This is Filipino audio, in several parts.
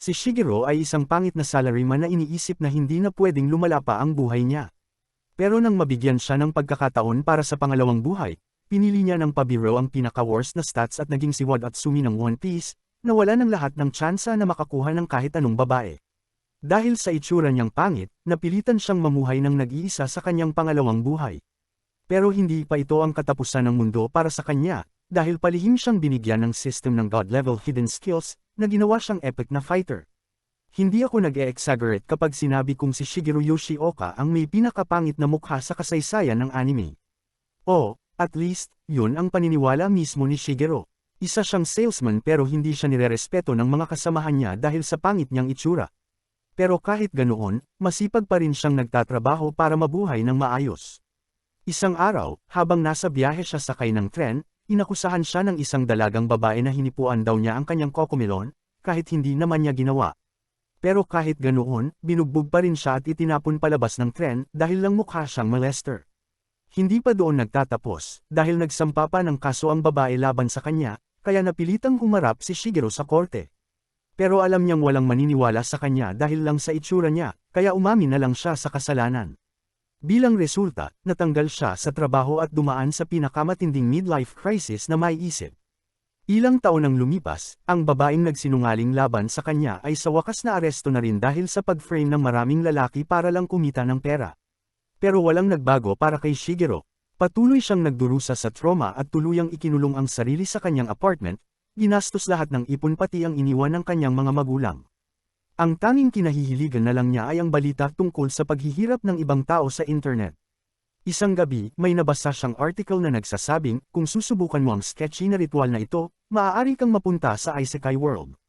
Si Shigeru ay isang pangit na salaryman na iniisip na hindi na pwedeng lumala pa ang buhay niya. Pero nang mabigyan siya ng pagkakataon para sa pangalawang buhay, pinili niya ng pabiro ang pinaka-worst na stats at naging si Wadatsumi ng One Piece, na wala ng lahat ng tsansa na makakuha ng kahit anong babae. Dahil sa itsura niyang pangit, napilitan siyang mamuhay ng nag-iisa sa kanyang pangalawang buhay. Pero hindi pa ito ang katapusan ng mundo para sa kanya, dahil palihim siyang binigyan ng system ng God-level hidden skills, na ginawa siyang epic na fighter. Hindi ako nag-e-exaggerate kapag sinabi kong si Shigeru Yoshioka ang may pinakapangit na mukha sa kasaysayan ng anime. O, at least, yun ang paniniwala mismo ni Shigeru. Isa siyang salesman pero hindi siya nirerespeto ng mga kasamahan niya dahil sa pangit niyang itsura. Pero kahit ganoon, masipag pa rin siyang nagtatrabaho para mabuhay ng maayos. Isang araw, habang nasa biyahe siya sakay ng tren, Inakusahan siya ng isang dalagang babae na hinipuan daw niya ang kanyang kokomilon, kahit hindi naman niya ginawa. Pero kahit ganoon, binugbog pa rin siya at itinapon palabas ng tren dahil lang mukha siyang molester. Hindi pa doon nagtatapos, dahil nagsampa pa ng kaso ang babae laban sa kanya, kaya napilitang humarap si Shigeru sa korte. Pero alam niyang walang maniniwala sa kanya dahil lang sa itsura niya, kaya umamin na lang siya sa kasalanan. Bilang resulta, natanggal siya sa trabaho at dumaan sa pinakamatinding midlife crisis na may isip. Ilang taon nang lumipas, ang babaeng nagsinungaling laban sa kanya ay sa wakas na aresto na rin dahil sa pag-frame ng maraming lalaki para lang kumita ng pera. Pero walang nagbago para kay Shigeru. Patuloy siyang nagdurusa sa trauma at tuluyang ikinulong ang sarili sa kanyang apartment, ginastos lahat ng ipon pati ang iniwan ng kanyang mga magulang. Ang tanging kinahihiligan na lang niya ay ang balita tungkol sa paghihirap ng ibang tao sa internet. Isang gabi, may nabasa siyang article na nagsasabing, kung susubukan mo ang sketchy na ritual na ito, maaari kang mapunta sa Isekai World.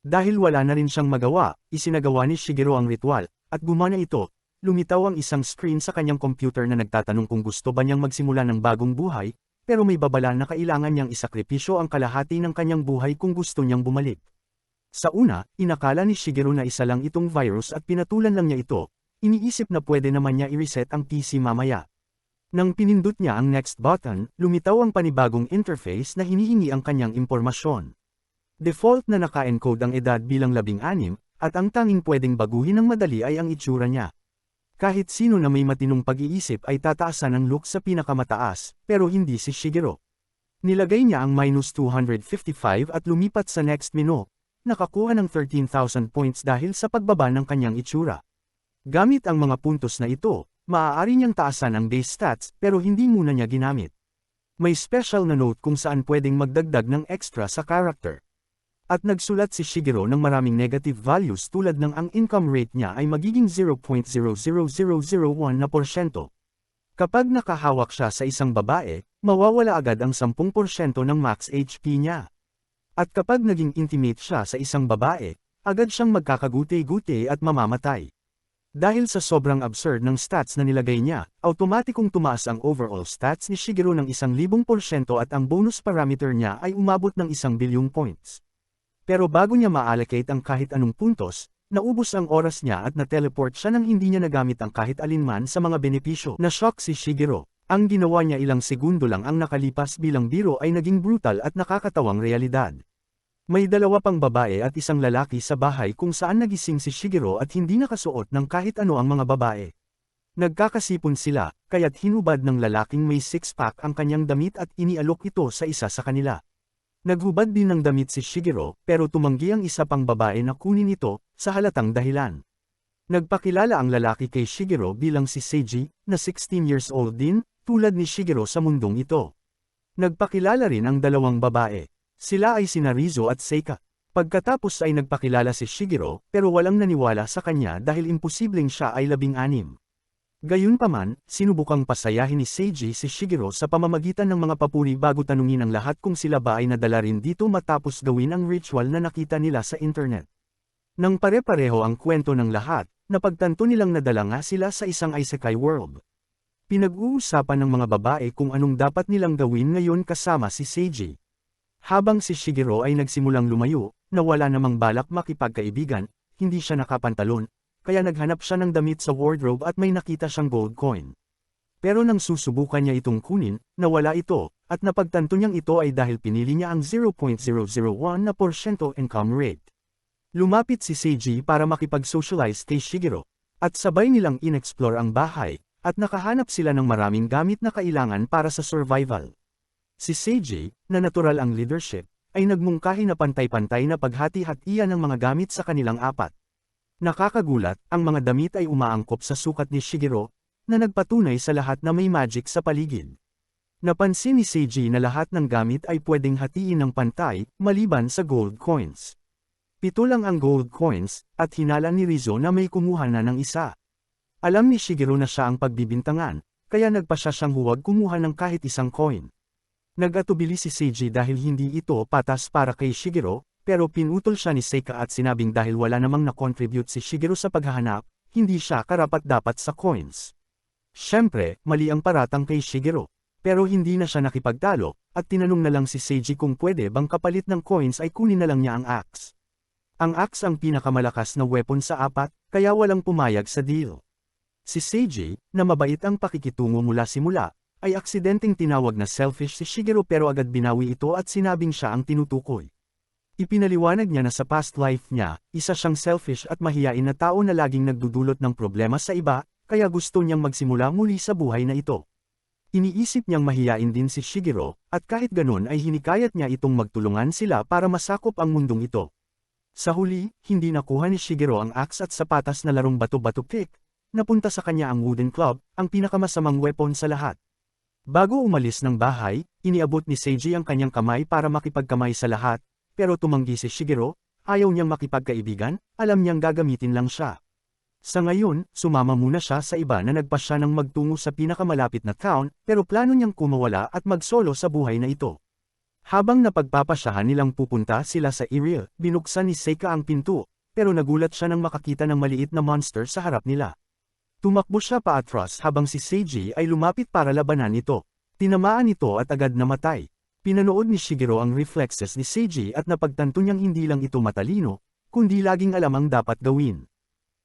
Dahil wala na rin siyang magawa, isinagawa ni Shigeru ang ritual, at gumana ito, lumitaw ang isang screen sa kanyang computer na nagtatanong kung gusto ba niyang magsimula ng bagong buhay, pero may babala na kailangan niyang isakripisyo ang kalahati ng kanyang buhay kung gusto niyang bumalik. Sa una, inakala ni Shigeru na isa lang itong virus at pinatulan lang niya ito, iniisip na pwede naman niya i-reset ang PC mamaya. Nang pinindot niya ang next button, lumitaw ang panibagong interface na hinihingi ang kanyang impormasyon. Default na naka-encode ang edad bilang labing anim, at ang tanging pwedeng baguhin ng madali ay ang itsura niya. Kahit sino na may matinong pag-iisip ay tataasan ang look sa pinakamataas, pero hindi si Shigeru. Nilagay niya ang minus 255 at lumipat sa next menu, nakakuha ng 13,000 points dahil sa pagbaba ng kanyang itsura. Gamit ang mga puntos na ito, maaari niyang taasan ang base stats pero hindi muna niya ginamit. May special na note kung saan pwedeng magdagdag ng extra sa character. At nagsulat si Shigeru ng maraming negative values tulad ng ang income rate niya ay magiging 0.00001 na porsyento. Kapag nakahawak siya sa isang babae, mawawala agad ang 10% ng max HP niya. At kapag naging intimate siya sa isang babae, agad siyang magkakaguti-guti at mamamatay. Dahil sa sobrang absurd ng stats na nilagay niya, automatikong tumaas ang overall stats ni Shigeru ng isang libong porsyento at ang bonus parameter niya ay umabot ng isang bilyong points. Pero bago niya ma-allocate ang kahit anong puntos, naubos ang oras niya at na-teleport siya nang hindi niya nagamit ang kahit alinman sa mga benepisyo. Na-shock si Shigeru. Ang ginawa niya ilang segundo lang ang nakalipas bilang biro ay naging brutal at nakakatawang realidad. May dalawa pang babae at isang lalaki sa bahay kung saan nagising si Shigeru at hindi nakasuot ng kahit ano ang mga babae. Nagkakasipon sila, kaya't hinubad ng lalaking may six-pack ang kanyang damit at inialok ito sa isa sa kanila. Naghubad din ng damit si Shigeru, pero tumanggi ang isa pang babae na kunin ito, sa halatang dahilan. Nagpakilala ang lalaki kay Shigeru bilang si Seiji, na 16 years old din, tulad ni Shigeru sa mundong ito. Nagpakilala rin ang dalawang babae. Sila ay sina Rizo at Seika. Pagkatapos ay nagpakilala si Shigeru, pero walang naniwala sa kanya dahil imposibleng siya ay labing-anim. Gayunpaman, sinubukang pasayahin ni Seiji si Shigeru sa pamamagitan ng mga papuri bago tanungin ang lahat kung sila ba ay nadala rin dito matapos gawin ang ritual na nakita nila sa internet. Nang pare-pareho ang kwento ng lahat, napagtanto nilang nadala nga sila sa isang isekai world. Pinag-uusapan ng mga babae kung anong dapat nilang gawin ngayon kasama si Seiji. Habang si Shigeru ay nagsimulang lumayo, na wala namang balak makipagkaibigan, hindi siya nakapantalon, kaya naghanap siya ng damit sa wardrobe at may nakita siyang gold coin. Pero nang susubukan niya itong kunin, nawala ito, at napagtanto niyang ito ay dahil pinili niya ang 0.001 na porsyento income rate. Lumapit si Seiji para makipag-socialize kay Shigeru, at sabay nilang inexplore ang bahay, at nakahanap sila ng maraming gamit na kailangan para sa survival. Si Seiji, na natural ang leadership, ay nagmungkahi na pantay-pantay na paghati-hatian ng mga gamit sa kanilang apat. Nakakagulat, ang mga damit ay umaangkop sa sukat ni Shigeru, na nagpatunay sa lahat na may magic sa paligid. Napansin ni Seiji na lahat ng gamit ay pwedeng hatiin ng pantay, maliban sa gold coins. Pito lang ang gold coins, at hinala ni Rizzo na may kumuha na ng isa. Alam ni Shigeru na siya ang pagbibintangan, kaya nagpa siya siyang huwag kumuha ng kahit isang coin. Nag-atubili si Seiji dahil hindi ito patas para kay Shigeru, pero pinutol siya ni Seika at sinabing dahil wala namang na-contribute si Shigeru sa paghahanap, hindi siya karapat-dapat sa coins. Siyempre, mali ang paratang kay Shigeru. Pero hindi na siya nakipagtalo, at tinanong na lang si Seiji kung pwede bang kapalit ng coins ay kunin na lang niya ang axe. Ang axe ang pinakamalakas na weapon sa apat, kaya walang pumayag sa deal. Si Seiji, na mabait ang pakikitungo mula simula, ay aksidenteng tinawag na selfish si Shigeru pero agad binawi ito at sinabing siya ang tinutukoy. Ipinaliwanag niya na sa past life niya, isa siyang selfish at mahiyain na tao na laging nagdudulot ng problema sa iba, kaya gusto niyang magsimula muli sa buhay na ito. Iniisip niyang mahiyain din si Shigeru, at kahit ganun ay hinikayat niya itong magtulungan sila para masakop ang mundong ito. Sa huli, hindi nakuha ni Shigeru ang axe at sapatas na larong bato-bato kick, napunta sa kanya ang wooden club, ang pinakamasamang weapon sa lahat. Bago umalis ng bahay, iniabot ni Seiji ang kanyang kamay para makipagkamay sa lahat, pero tumanggi si Shigeru, ayaw niyang makipagkaibigan, alam niyang gagamitin lang siya. Sa ngayon, sumama muna siya sa iba na nagpa siya ng magtungo sa pinakamalapit na town, pero plano niyang kumawala at magsolo sa buhay na ito. Habang napagpapasyahan nilang pupunta sila sa area, binuksan ni Seika ang pinto, pero nagulat siya nang makakita ng maliit na monster sa harap nila. Tumakbo siya paatras habang si Seiji ay lumapit para labanan ito. Tinamaan ito at agad namatay. Pinanood ni Shigeru ang reflexes ni Seiji at napagtanto niyang hindi lang ito matalino, kundi laging alam ang dapat gawin.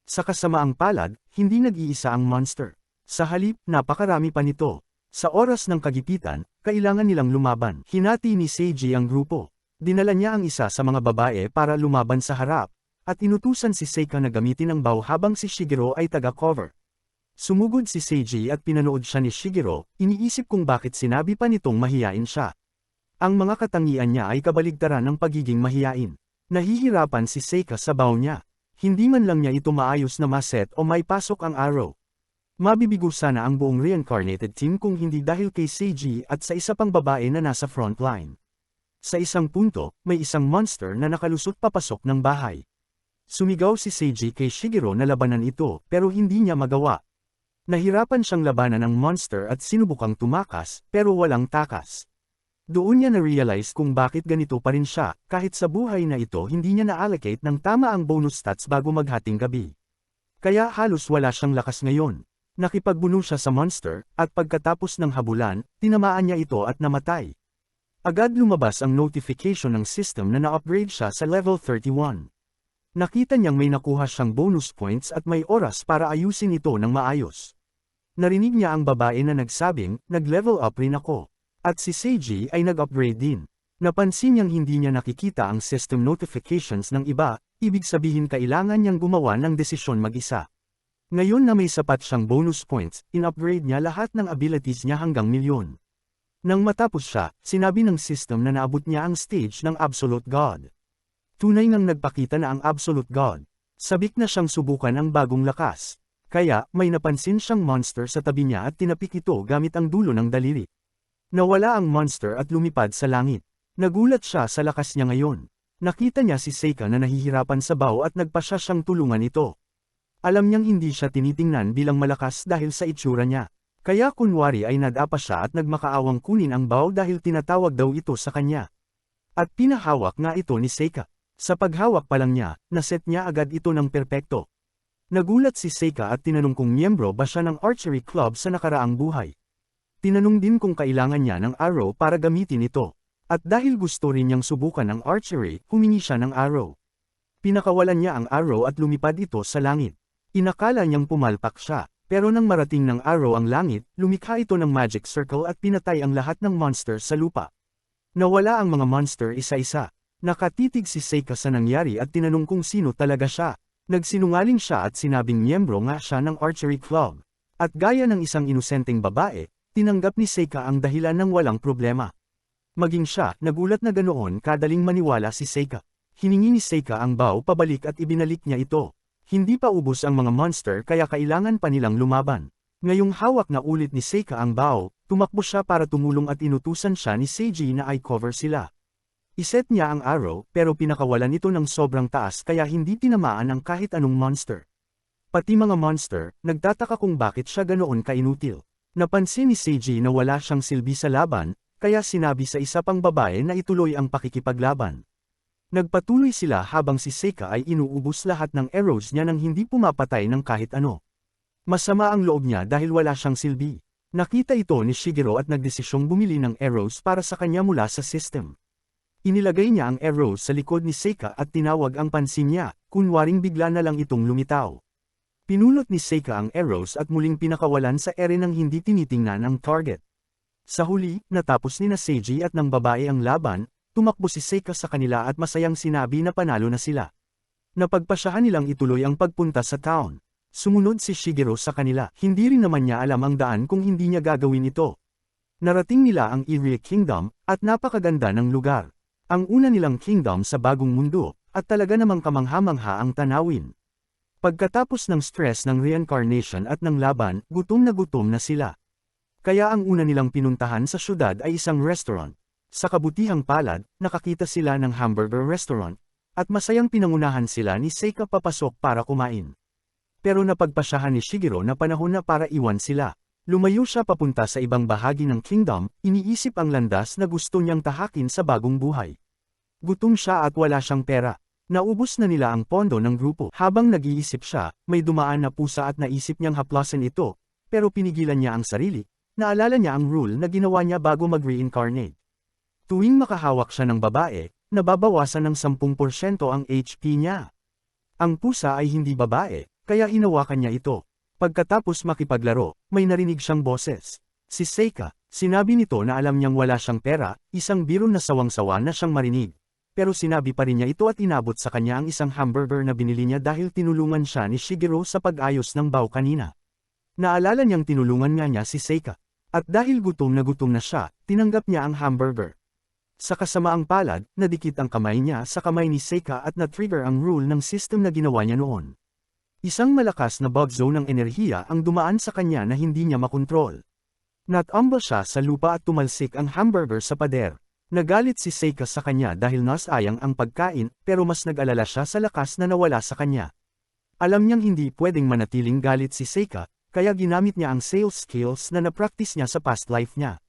Sa kasamaang palad, hindi nag-iisa ang monster. Sa halip, napakarami pa nito. Sa oras ng kagipitan, kailangan nilang lumaban. Hinati ni Seiji ang grupo. Dinala niya ang isa sa mga babae para lumaban sa harap, at inutusan si Seika na gamitin ang bow habang si Shigeru ay taga-cover. Sumugod si Seiji at pinanood siya ni Shigeru, iniisip kung bakit sinabi pa nitong mahiyain siya. Ang mga katangian niya ay kabaligtaran ng pagiging mahiyain. Nahihirapan si Seika sa bow niya. Hindi man lang niya ito maayos na maset o may pasok ang arrow. Mabibigo sana ang buong reincarnated team kung hindi dahil kay Seiji at sa isa pang babae na nasa front line. Sa isang punto, may isang monster na nakalusot papasok ng bahay. Sumigaw si Seiji kay Shigeru na labanan ito pero hindi niya magawa. Nahirapan siyang labanan ng monster at sinubukang tumakas pero walang takas. Doon niya na-realize kung bakit ganito pa rin siya, kahit sa buhay na ito hindi niya na-allocate ng tama ang bonus stats bago maghating gabi. Kaya halos wala siyang lakas ngayon. Nakipagbuno siya sa monster, at pagkatapos ng habulan, tinamaan niya ito at namatay. Agad lumabas ang notification ng system na na-upgrade siya sa level 31. Nakita niyang may nakuha siyang bonus points at may oras para ayusin ito ng maayos. Narinig niya ang babae na nagsabing, nag-level up rin ako. At si Seiji ay nag-upgrade din. Napansin niyang hindi niya nakikita ang system notifications ng iba, ibig sabihin kailangan niyang gumawa ng desisyon mag-isa. Ngayon na may sapat siyang bonus points, in-upgrade niya lahat ng abilities niya hanggang milyon. Nang matapos siya, sinabi ng system na naabot niya ang stage ng Absolute God. Tunay nang nagpakita na ang Absolute God. Sabik na siyang subukan ang bagong lakas. Kaya, may napansin siyang monster sa tabi niya at tinapik ito gamit ang dulo ng daliri. Nawala ang monster at lumipad sa langit. Nagulat siya sa lakas niya ngayon. Nakita niya si Seika na nahihirapan sa baw at nagpasya siyang tulungan ito. Alam niyang hindi siya tinitingnan bilang malakas dahil sa itsura niya. Kaya kunwari ay nadapa siya at nagmakaawang kunin ang baw dahil tinatawag daw ito sa kanya. At pinahawak nga ito ni Seika. Sa paghawak pa lang niya, naset niya agad ito ng perpekto. Nagulat si Seika at tinanong kung miyembro ba siya ng archery club sa nakaraang buhay. Tinanong din kung kailangan niya ng arrow para gamitin ito. At dahil gusto rin niyang subukan ang archery, humingi siya ng arrow. Pinakawalan niya ang arrow at lumipad ito sa langit. Inakala niyang pumalpak siya, pero nang marating ng arrow ang langit, lumikha ito ng magic circle at pinatay ang lahat ng monster sa lupa. Nawala ang mga monster isa-isa. Nakatitig si Seika sa nangyari at tinanong kung sino talaga siya. Nagsinungaling siya at sinabing miyembro nga siya ng archery club. At gaya ng isang inosenteng babae, tinanggap ni Seika ang dahilan ng walang problema. Maging siya, nagulat na ganoon kadaling maniwala si Seika. Hiningi ni Seika ang bow pabalik at ibinalik niya ito. Hindi pa ubos ang mga monster kaya kailangan pa nilang lumaban. Ngayong hawak na ulit ni Seika ang bow, tumakbo siya para tumulong at inutusan siya ni Seiji na i-cover sila. Iset niya ang arrow pero pinakawalan ito ng sobrang taas kaya hindi tinamaan ang kahit anong monster. Pati mga monster, nagtataka kung bakit siya ganoon kainutil. Napansin ni Seiji na wala siyang silbi sa laban, kaya sinabi sa isa pang babae na ituloy ang pakikipaglaban. Nagpatuloy sila habang si Seika ay inuubos lahat ng arrows niya nang hindi pumapatay ng kahit ano. Masama ang loob niya dahil wala siyang silbi. Nakita ito ni Shigeru at nagdesisyong bumili ng arrows para sa kanya mula sa system. Inilagay niya ang arrows sa likod ni Seika at tinawag ang pansin niya, kunwaring bigla na lang itong lumitaw. Pinulot ni Seika ang arrows at muling pinakawalan sa ere ng hindi tinitingnan ang target. Sa huli, natapos ni na Seiji at ng babae ang laban, tumakbo si Seika sa kanila at masayang sinabi na panalo na sila. Napagpasyahan nilang ituloy ang pagpunta sa town. Sumunod si Shigeru sa kanila, hindi rin naman niya alam ang daan kung hindi niya gagawin ito. Narating nila ang Irie Kingdom, at napakaganda ng lugar. Ang una nilang kingdom sa bagong mundo, at talaga namang kamangha-mangha ang tanawin. Pagkatapos ng stress ng reincarnation at ng laban, gutom na gutom na sila. Kaya ang una nilang pinuntahan sa syudad ay isang restaurant. Sa kabutihang palad, nakakita sila ng hamburger restaurant, at masayang pinangunahan sila ni Seika papasok para kumain. Pero napagpasyahan ni Shigeru na panahon na para iwan sila. Lumayo siya papunta sa ibang bahagi ng kingdom, iniisip ang landas na gusto niyang tahakin sa bagong buhay. Gutom siya at wala siyang pera. Naubos na nila ang pondo ng grupo. Habang nag-iisip siya, may dumaan na pusa at naisip niyang haplasan ito, pero pinigilan niya ang sarili. Naalala niya ang rule na ginawa niya bago mag-reincarnate. Tuwing makahawak siya ng babae, nababawasan ng 10% ang HP niya. Ang pusa ay hindi babae, kaya hinawakan niya ito. Pagkatapos makipaglaro, may narinig siyang boses. Si Seika, sinabi nito na alam niyang wala siyang pera, isang biro na sawang-sawa na siyang marinig. Pero sinabi pa rin niya ito at inabot sa kanya ang isang hamburger na binili niya dahil tinulungan siya ni Shigeru sa pag-ayos ng bow kanina. Naalala niyang tinulungan nga niya si Seika. At dahil gutom na gutom na siya, tinanggap niya ang hamburger. Sa kasamaang palad, nadikit ang kamay niya sa kamay ni Seika at na-trigger ang rule ng system na ginawa niya noon. Isang malakas na bug zone ng enerhiya ang dumaan sa kanya na hindi niya makontrol. Natambal siya sa lupa at tumalsik ang hamburger sa pader. Nagalit si Seika sa kanya dahil nasayang ang pagkain pero mas nag-alala siya sa lakas na nawala sa kanya. Alam niyang hindi pwedeng manatiling galit si Seika, kaya ginamit niya ang sales skills na na-practice niya sa past life niya.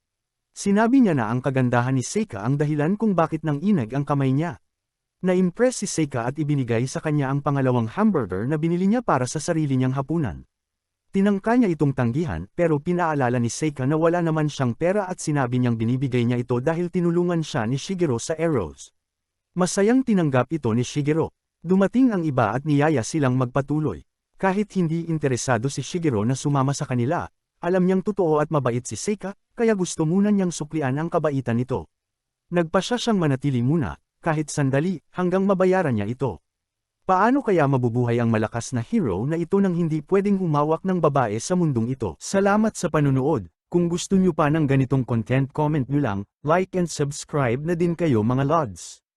Sinabi niya na ang kagandahan ni Seika ang dahilan kung bakit nang inag ang kamay niya. Na-impress si Seika at ibinigay sa kanya ang pangalawang hamburger na binili niya para sa sarili niyang hapunan. Tinangka niya itong tanggihan pero pinaalala ni Seika na wala naman siyang pera at sinabi niyang binibigay niya ito dahil tinulungan siya ni Shigeru sa arrows. Masayang tinanggap ito ni Shigeru. Dumating ang iba at niyaya silang magpatuloy. Kahit hindi interesado si Shigeru na sumama sa kanila, alam niyang totoo at mabait si Seika, kaya gusto muna niyang suklian ang kabaitan nito. Nagpasya siyang manatili muna, kahit sandali, hanggang mabayaran niya ito. Paano kaya mabubuhay ang malakas na hero na ito nang hindi pwedeng humawak ng babae sa mundong ito? Salamat sa panunood. Kung gusto nyo pa ng ganitong content comment nyo lang, like and subscribe na din kayo mga lods.